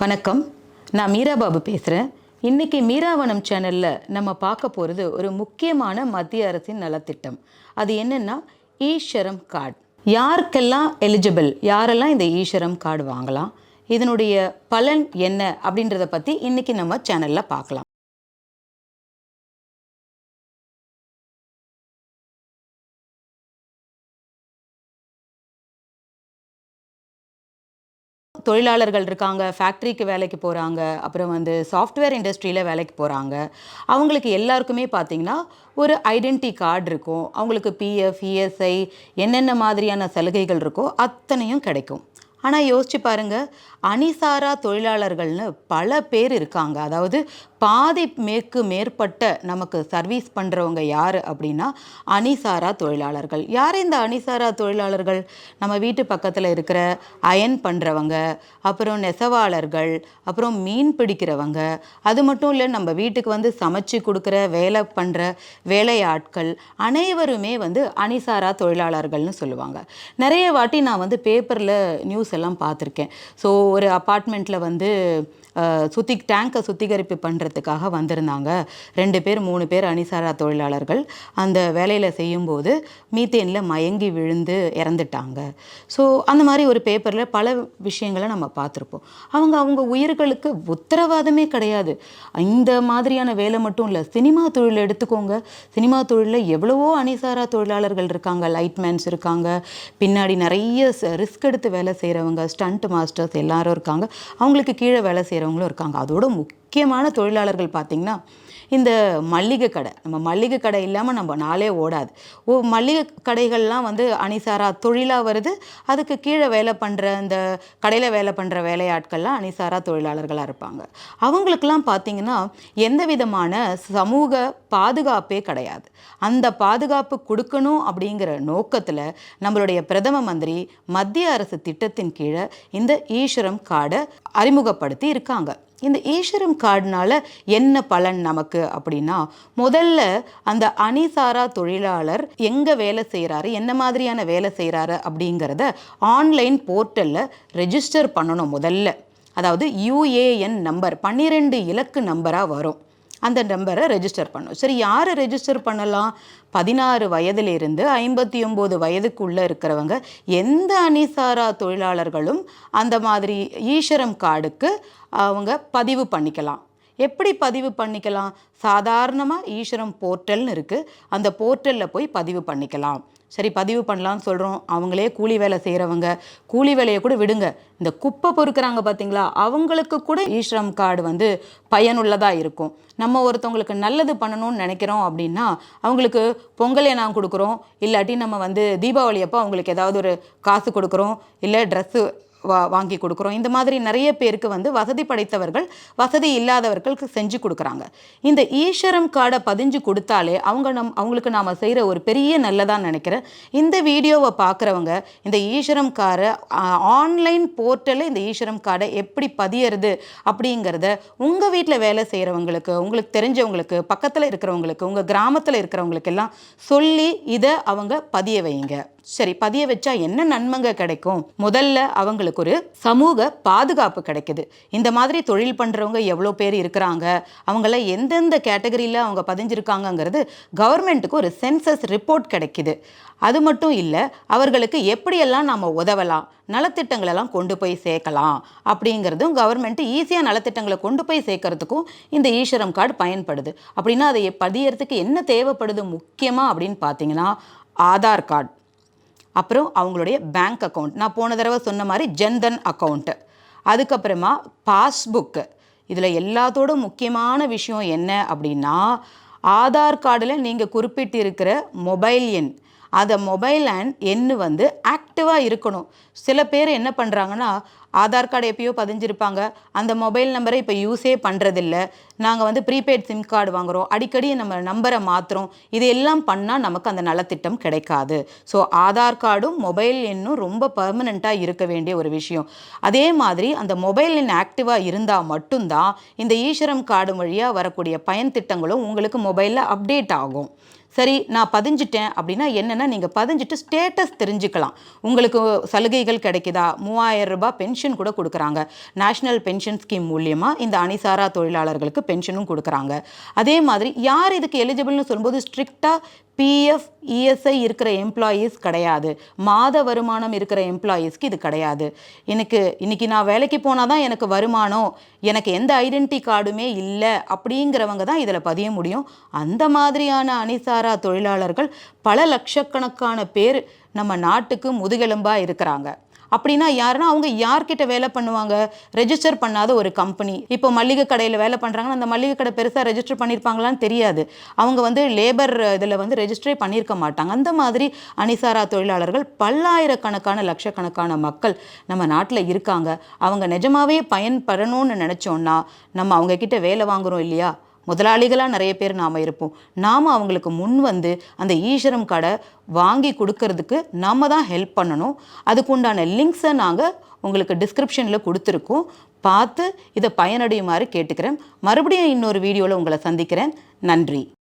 வணக்கம். நான் மீராபாபு பேசுகிறேன் இன்றைக்கி மீராவனம் சேனலில் நம்ம பார்க்க போகிறது ஒரு முக்கியமான மத்திய அரசின் நலத்திட்டம். அது என்னென்னா ஈஸ்வரம் கார்டு. யாருக்கெல்லாம் எலிஜிபிள் யாரெல்லாம் இந்த ஈஸ்வரம் கார்டு வாங்கலாம் இதனுடைய பலன் என்ன அப்படின்றத பற்றி இன்றைக்கி நம்ம சேனலில் பார்க்கலாம். தொழிலாளர்கள் இருக்காங்க ஃபேக்ட்ரிக்கு வேலைக்கு போகிறாங்க அப்புறம் வந்து சாஃப்ட்வேர் இண்டஸ்ட்ரியில் வேலைக்கு போகிறாங்க அவங்களுக்கு எல்லாருக்குமே பார்த்தீங்கன்னா ஒரு ஐடென்டி கார்டு இருக்கும். அவங்களுக்கு பிஎஃப் இஎஸ்ஐ என்னென்ன மாதிரியான சலுகைகள் இருக்கோ அத்தனையும் கிடைக்கும். ஆனால் யோசிச்சு பாருங்க. அணிசாரா தொழிலாளர்கள்னு பல பேர் இருக்காங்க. அதாவது பாதி மேற்கு மேற்பட்ட நமக்கு சர்வீஸ் பண்ணுறவங்க யார் அப்படின்னா அணிசாரா தொழிலாளர்கள். யார் இந்த அணிசாரா தொழிலாளர்கள்? நம்ம வீட்டு பக்கத்தில் இருக்கிற அயன் பண்ணுறவங்க அப்புறம் நெசவாளர்கள் அப்புறம் மீன் பிடிக்கிறவங்க. அது மட்டும் இல்லை நம்ம வீட்டுக்கு வந்து சமைச்சு கொடுக்குற வேலை பண்ணுற வேலையாட்கள் அனைவருமே வந்து அணிசாரா தொழிலாளர்கள்னு சொல்லுவாங்க. நிறைய வாட்டி நான் வந்து பேப்பரில் நியூஸ் எல்லாம் பார்த்துருக்கேன். ஸோ ஒரு அப்பார்ட்மெண்ட்டில் வந்து சுத்தி டேங்கை சுத்திகரிப்பு பண்ணுறதுக்காக வந்திருந்தாங்க. ரெண்டு பேர் மூணு பேர் அணிசாரா தொழிலாளர்கள். அந்த வேலையில் செய்யும்போது மீத்தேனில் மயங்கி விழுந்து இறந்துட்டாங்க. ஸோ அந்த மாதிரி ஒரு பேப்பரில் பல விஷயங்களை நம்ம பார்த்துருப்போம். அவங்க அவங்க உயிர்களுக்கு உத்தரவாதமே கிடையாது. இந்த மாதிரியான வேலை மட்டும் இல்லை. சினிமா தொழில் எடுத்துக்கோங்க. சினிமா தொழிலில் எவ்வளவோ அணிசாரா தொழிலாளர்கள் இருக்காங்க. லைட்மேன்ஸ் இருக்காங்க. பின்னாடி நிறைய ரிஸ்க் எடுத்து வேலை செய்கிறவங்க ஸ்டண்ட் மாஸ்டர்ஸ் எல்லாரும் இருக்காங்க. அவங்களுக்கு கீழே வேலை செய்கிறவங்களும் இருக்காங்க. அதோட முக்கியமான தொழிலாளர்கள் பார்த்திங்கன்னா இந்த மல்லிகை கடை நம்ம மல்லிகை கடை இல்லாமல் நம்ம நாளே ஓடாது. ஓ மல்லிகை கடைகள்லாம் வந்து அணிசாரா தொழிலாக வருது. அதுக்கு கீழே வேலை பண்ணுற இந்த கடையில் வேலை பண்ணுற வேலையாட்கள்லாம் அணிசாரா தொழிலாளர்களாக இருப்பாங்க. அவங்களுக்கெல்லாம் பார்த்தீங்கன்னா எந்த விதமான சமூக பாதுகாப்பே கிடையாது. அந்த பாதுகாப்பு கொடுக்கணும் அப்படிங்கிற நோக்கத்தில் நம்மளுடைய பிரதம மந்திரி மத்திய அரசு திட்டத்தின் கீழே இந்த ஈஸ்வரம் காடை அறிமுகப்படுத்தி இருக்காங்க. இந்த ஈஸ்வரம் கார்டுனால என்ன பலன் நமக்கு அப்படின்னா முதல்ல அந்த அணிசாரா தொழிலாளர் எங்கே வேலை செய்கிறாரு என்ன மாதிரியான வேலை செய்கிறாரு அப்படிங்கிறத ஆன்லைன் போர்ட்டலில் ரெஜிஸ்டர் பண்ணணும் முதல்ல. அதாவது யூஏஎன் நம்பர் பன்னிரெண்டு இலக்கு நம்பராக வரும். அந்த நம்பரை ரெஜிஸ்டர் பண்ணும். சரி யாரை ரெஜிஸ்டர் பண்ணலாம்? பதினாறு வயதிலிருந்து ஐம்பத்தி ஒம்பது வயதுக்குள்ளே இருக்கிறவங்க எந்த அணிசாரா தொழிலாளர்களும் அந்த மாதிரி ஈஸ்வரம் கார்டுக்கு அவங்க பதிவு பண்ணிக்கலாம். எப்படி பதிவு பண்ணிக்கலாம்? சாதாரணமாக ஈஸ்வரம் போர்ட்டல்னு இருக்குது அந்த போர்ட்டலில் போய் பதிவு பண்ணிக்கலாம். சரி பதிவு பண்ணலாம்னு சொல்கிறோம் அவங்களே கூலி வேலை செய்கிறவங்க கூலி வேலையை கூட விடுங்க. இந்த குப்பை பொறுக்கிறாங்க பார்த்தீங்களா அவங்களுக்கு கூட ஈஸ்வரம் கார்டு வந்து பயனுள்ளதாக இருக்கும். நம்ம ஒருத்தவங்களுக்கு நல்லது பண்ணணும்னு நினைக்கிறோம் அப்படின்னா அவங்களுக்கு பொங்கல் நான் கொடுக்குறோம். இல்லாட்டி நம்ம வந்து தீபாவளி அப்போ அவங்களுக்கு ஏதாவது ஒரு காசு கொடுக்குறோம். இல்லை ட்ரெஸ்ஸு வா வாங்கி கொடுக்குறோம். இந்த மாதிரி நிறைய பேருக்கு வந்து வசதி படைத்தவர்கள் வசதி இல்லாதவர்களுக்கு செஞ்சு கொடுக்குறாங்க. இந்த ஈஸ்வரம் கார்டை பதிஞ்சு கொடுத்தாலே அவங்க நம் அவங்களுக்கு நாம் செய்கிற ஒரு பெரிய நல்லதாக நினைக்கிறேன். இந்த வீடியோவை பார்க்குறவங்க இந்த ஈஸ்வரம் காரை ஆன்லைன் போர்ட்டலில் இந்த ஈஸ்வரம் கார்டை எப்படி பதியறது அப்படிங்கிறத உங்கள் வீட்டில் வேலை செய்கிறவங்களுக்கு உங்களுக்கு தெரிஞ்சவங்களுக்கு பக்கத்தில் இருக்கிறவங்களுக்கு உங்கள் கிராமத்தில் இருக்கிறவங்களுக்கு எல்லாம் சொல்லி இதை அவங்க பதிய வைங்க. சரி பதிய வச்சா என்ன நன்மைங்க கிடைக்கும்? முதல்ல அவங்களுக்கு ஒரு சமூக பாதுகாப்பு கிடைக்குது. இந்த மாதிரி தொழில் பண்ணுறவங்க எவ்வளோ பேர் இருக்கிறாங்க? அவங்கள எந்தெந்த கேட்டகரியில் அவங்க பதிஞ்சிருக்காங்கங்கிறது கவர்மெண்ட்டுக்கு ஒரு சென்சஸ் ரிப்போர்ட் கிடைக்குது. அது மட்டும் இல்லை அவர்களுக்கு எப்படியெல்லாம் நம்ம உதவலாம்? நலத்திட்டங்களெல்லாம் கொண்டு போய் சேர்க்கலாம். அப்படிங்கிறதும் கவர்மெண்ட்டு ஈஸியாக நலத்திட்டங்களை கொண்டு போய் சேர்க்கறதுக்கும் இந்த ஈஸ்வரம் கார்டு பயன்படுது. அப்படின்னா அதை பதியறதுக்கு என்ன தேவைப்படுது முக்கியமாக அப்படின்னு பார்த்தீங்கன்னா ஆதார் கார்டு. அப்புறம் அவங்களுடைய பேங்க் அக்கௌண்ட் நான் போன தடவை சொன்ன மாதிரி ஜன்தன் அக்கௌண்ட்டு அதுக்கப்புறமா பாஸ்புக்கு இதில் எல்லாத்தோட முக்கியமான விஷயம் என்ன அப்படின்னா ஆதார் கார்டில் நீங்கள் குறிப்பிட்டிருக்கிற மொபைல் எண். அதை மொபைல் எண் எண்ணு வந்து ஆக்டிவாக இருக்கணும். சில பேர் என்ன பண்ணுறாங்கன்னா ஆதார் கார்டு எப்பயோ பதிஞ்சிருப்பாங்க. அந்த மொபைல் நம்பரை இப்போ யூஸே பண்ணுறதில்ல நாங்கள் வந்து ப்ரீபெய்ட் சிம் கார்டு வாங்குகிறோம் அடிக்கடி நம்ம நம்பரை மாற்றுறோம் இதையெல்லாம் பண்ணால் நமக்கு அந்த நலத்திட்டம் கிடைக்காது. ஸோ ஆதார் கார்டும் மொபைல் எண்ணும் ரொம்ப பர்மனெண்ட்டாக இருக்க வேண்டிய ஒரு விஷயம். அதே மாதிரி அந்த மொபைல் எண் ஆக்டிவாக இருந்தால் மட்டும்தான் இந்த ஈஸ்வரம் கார்டு வழியாக வரக்கூடிய பயன் திட்டங்களும் உங்களுக்கு மொபைலில் அப்டேட் ஆகும். சரி நான் பதிஞ்சிட்டேன் அப்படின்னா என்னென்னா நீங்கள் பதிஞ்சிட்டு ஸ்டேட்டஸ் தெரிஞ்சுக்கலாம். உங்களுக்கு சலுகைகள் கிடைக்குதா? மூவாயிரம் ரூபாய் பென்ஷன் கூட கொடுக்குறாங்க. நேஷ்னல் பென்ஷன் ஸ்கீம் மூலியமாக இந்த அணிசாரா தொழிலாளர்களுக்கு பென்ஷனும் கொடுக்குறாங்க. அதே மாதிரி யார் இதுக்கு எலிஜிபிள்னு சொல்லும்போது ஸ்ட்ரிக்டாக பிஎஃப் இஎஸ்ஐ இருக்கிற எம்ப்ளாயீஸ் கிடையாது. மாத வருமானம் இருக்கிற எம்ப்ளாயீஸ்க்கு இது கிடையாது. எனக்கு இன்னைக்கு நான் வேலைக்கு போனால் தான் எனக்கு வருமானம் எனக்கு எந்த ஐடென்டி கார்டுமே இல்லை அப்படிங்கிறவங்க தான் இதில் பதிய முடியும். அந்த மாதிரியான அணிசாரா தொழிலாளர்கள் பல லட்சக்கணக்கான பேர் நம்ம நாட்டுக்கு முதுகெலும்பாக இருக்கிறாங்க. அப்படின்னா யாருன்னா அவங்க யார்கிட்ட வேலை பண்ணுவாங்க? ரெஜிஸ்டர் பண்ணாத ஒரு கம்பெனி இப்போ மளிகை கடையில் வேலை பண்ணுறாங்கன்னா அந்த மளிகை கடை பெருசாக ரெஜிஸ்டர் பண்ணியிருப்பாங்களான்னு தெரியாது. அவங்க வந்து லேபர் இதில் வந்து ரெஜிஸ்டரே பண்ணியிருக்க மாட்டாங்க. அந்த மாதிரி அணிசாரா தொழிலாளர்கள் பல்லாயிரக்கணக்கான லட்சக்கணக்கான மக்கள் நம்ம நாட்டில் இருக்காங்க. அவங்க நிஜமாவே பயன்பெறணும்னு நினச்சோன்னா நம்ம அவங்க கிட்ட வேலை வாங்குறோம் இல்லையா? முதலாளிகளாக நிறைய பேர் நாம் இருப்போம். நாம் அவங்களுக்கு முன் வந்து அந்த ஈஸ்வரம் கடை வாங்கி கொடுக்கறதுக்கு நம்ம தான் ஹெல்ப் பண்ணணும். அதுக்குண்டான லிங்க்ஸை நாங்கள் உங்களுக்கு டிஸ்கிரிப்ஷனில் கொடுத்துருக்கோம். பார்த்து இதை பயனடையுமாறு கேட்டுக்கிறேன். மறுபடியும் இன்னொரு வீடியோவில் உங்களை சந்திக்கிறேன். நன்றி.